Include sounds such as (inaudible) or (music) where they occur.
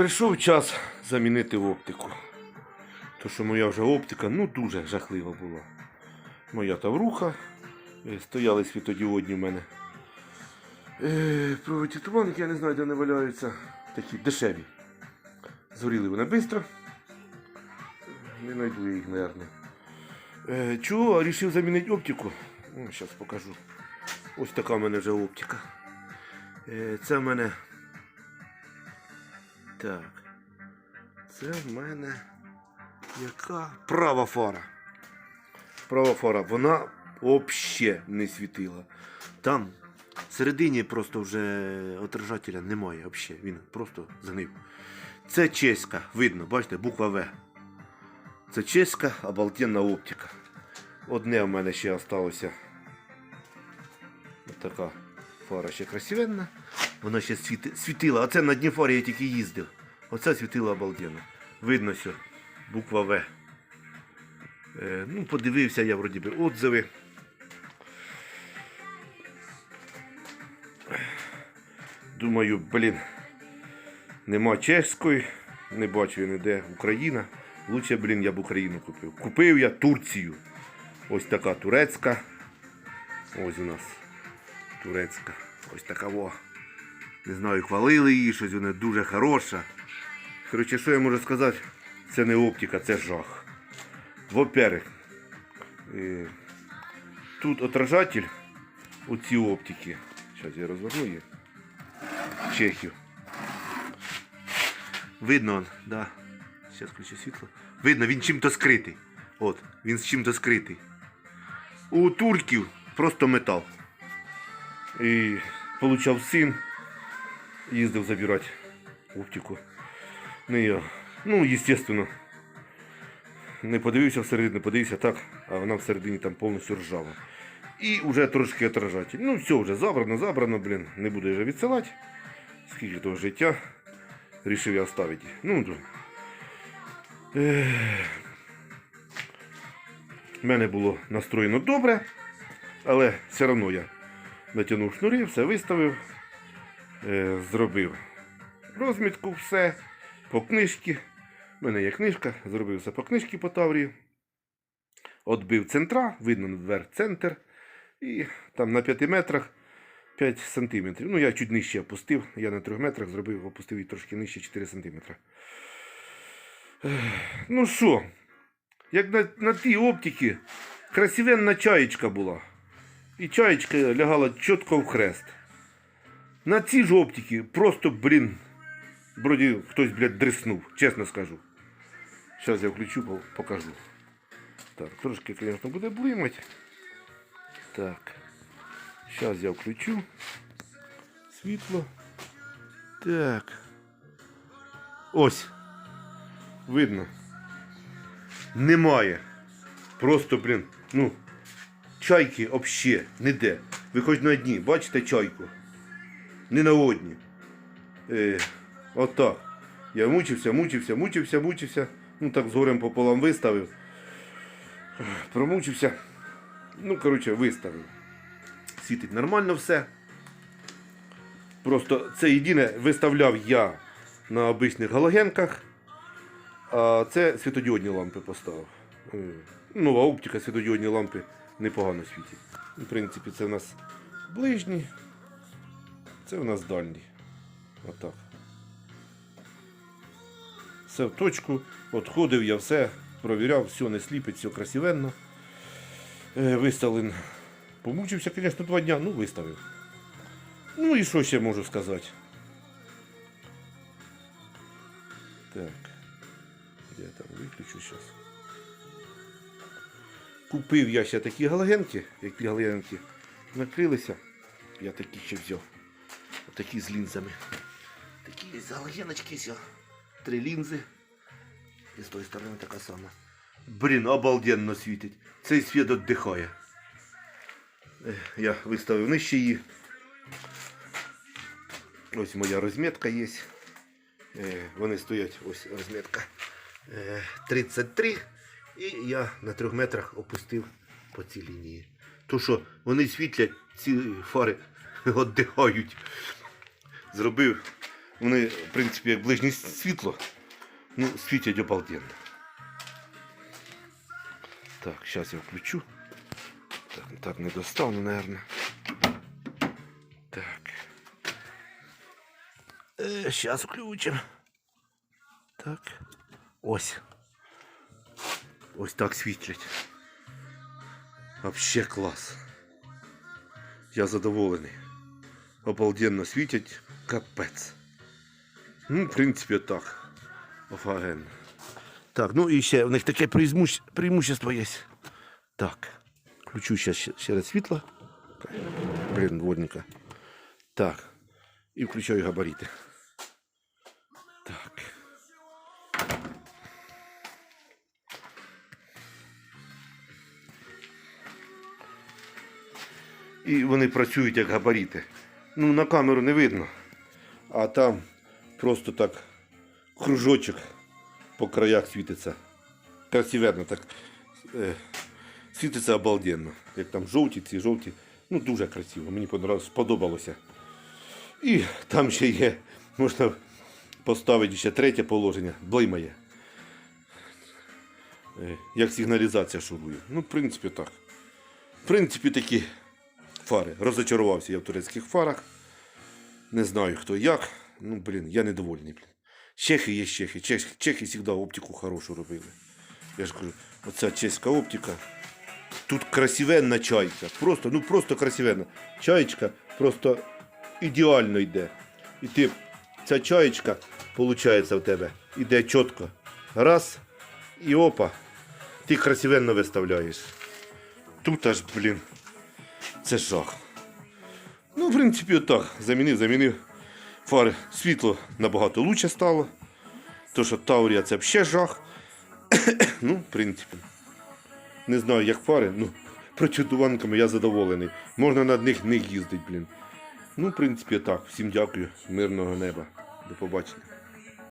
Прийшов час замінити оптику. То що моя вже оптика ну дуже жахлива була. Моя тавруха. е, Стояли світодіодні в мене. Е, Проводі туманники, я не знаю, де вони валяються. Такі дешеві. Згоріли вони швидко. Не знайду їх, мабуть. Е, чого? Рішив замінити оптику. Зараз покажу. Ось така в мене вже оптика. Це в мене. Так. Це в мене яка права фара. Права фара, вона взагалі не світила. Там всередині просто вже отражателя немає взагалі. Він просто згнив. Це чеська, видно, бачите, буква В. Це чеська обалденна оптика. Одне в мене ще залишилося. Така фара ще красивенна. Вона ще світи, світила. Оце на дні фарі я тільки їздив. Оце світило обалденно. Видно, що буква В. Е, ну, подивився я вроді би отзиви. Думаю, блін, нема чеської, не бачу я ніде Україна. Лучше, блін, я б Україну купив. Купив я Турцію. Ось така турецька. Ось у нас турецька. Ось така во. Не знаю, хвалили її, щось вона дуже хороша. Коротше, що я можу сказати? Це не оптика, це жах. Во-первых, е, тут отражатель у ці оптики. Зараз я розверну її. Чехів. Видно, да. Зараз включу світло. Видно, він чим-то скритий. От, він з чим-то скритий. У турків просто метал. І получав син, їздив забирати оптику. Не я. Ну, естественно. Не подивився всередині, не подивився так, а вона всередині там повністю ржава. І вже трошки отражатель. Ну, все вже забрано, забрано, блін. Не буду вже відсилати. Скільки того життя. Рішив я оставити. Ну. Ех. Мене було настроєно добре, але все одно я натягнув шнури, все виставив, зробив розмітку, все по книжці. У мене є книжка, зробив все по книжці по Таврії. Отбив центра, видно вверх центр. І там на 5 метрах 5 сантиметрів. Ну, я чуть нижче опустив. Я на 3 метрах зробив, опустив її трошки нижче 4 сантиметри. Ну що, як на, на тій оптиці красивенна чаєчка була. І чаєчка лягала чітко в хрест. На цій ж оптиці просто, блін, вроді хтось, блядь, дриснув, чесно скажу. Зараз я включу, покажу. Так, трошки, звісно, буде блимати. Так. Зараз я включу. Світло. Так. Ось. Видно. Немає. Просто, блін, ну, чайки взагалі ніде. Ви хоч на одній, бачите чайку? Не на одній. Е, отак. Я мучився, мучився, мучився, мучився. Ну так з горем пополам виставив. Промучився. Ну, коротше, виставив. Світить нормально все. Просто це єдине виставляв я на обичних галогенках, а це світодіодні лампи поставив. Е, Нова оптика, світодіодні лампи непогано світять. В принципі, це в нас ближні, це в нас дальні. Отак. Все в точку. От ходив я все, провіряв, все не сліпить, все красивенно. Е, Виставлен. Помучився, звісно, два дня, ну виставив. Ну і що ще можу сказати? Так. Я там виключу зараз. Купив я ще такі галогенки, які галогенки накрилися. Я такі ще взяв. Отакі з лінзами. Такі галогеночки взяв. Три лінзи. І з тої сторони така сама. Блін, обалденно світить. Цей світ віддихає. Е, Я виставив нижче її. Ось моя розмітка є. Е, Вони стоять, ось розмітка. Е, 33. І я на трьох метрах опустив по цій лінії. То що вони світлять, ці фари (laughs) віддихають. Зробив Вони, в принципі, як ближнє світло, ну, світять обалденно. Так, зараз я включу. Так, так не достану, наверное. Так. Е, зараз включимо. Так. Ось. Ось так світлять. Вообще клас. Я задоволений. Обалденно світять. Капець. Ну, в принципі, так. Офаген. Так, ну і ще в них таке преимущ- преимущество є. Так. Включу ще, ще, раз світло. Блін, дворника. Так. І включаю габарити. Так. І вони працюють як габарити. Ну, на камеру не видно. А там просто так кружочок по краях світиться. Красивенно так. Е, світиться обалденно. Як там жовті, ці жовті. Ну, дуже красиво. Мені сподобалося. І там ще є, можна поставити ще третє положення, блимає. Е, Як сигналізація шурує. Ну, в принципі, так. В принципі, такі фари. Розочарувався я в турецьких фарах. Не знаю хто як. Ну, блін, я недовольний. Блін. Чехи є чехи. Чехи, чехи завжди оптику хорошу робили. Я ж кажу, оця чеська оптика. Тут красивенна чайка. Просто, ну просто красивенна. Чаєчка просто ідеально йде. І ти, ця чаєчка, виходить, в тебе іде чітко. Раз, і опа, ти красивенно виставляєш. Тут аж, блін, це жах. Ну, в принципі, отак. Замінив, замінив. Фари світло набагато лучше стало. То, що Таурія це взагалі жах. (coughs) ну, в принципі. Не знаю, як фари, ну, (laughs) прочудуванками я задоволений. Можна на них не їздити, блін. Ну, в принципі, так. Всім дякую. Мирного неба. До побачення.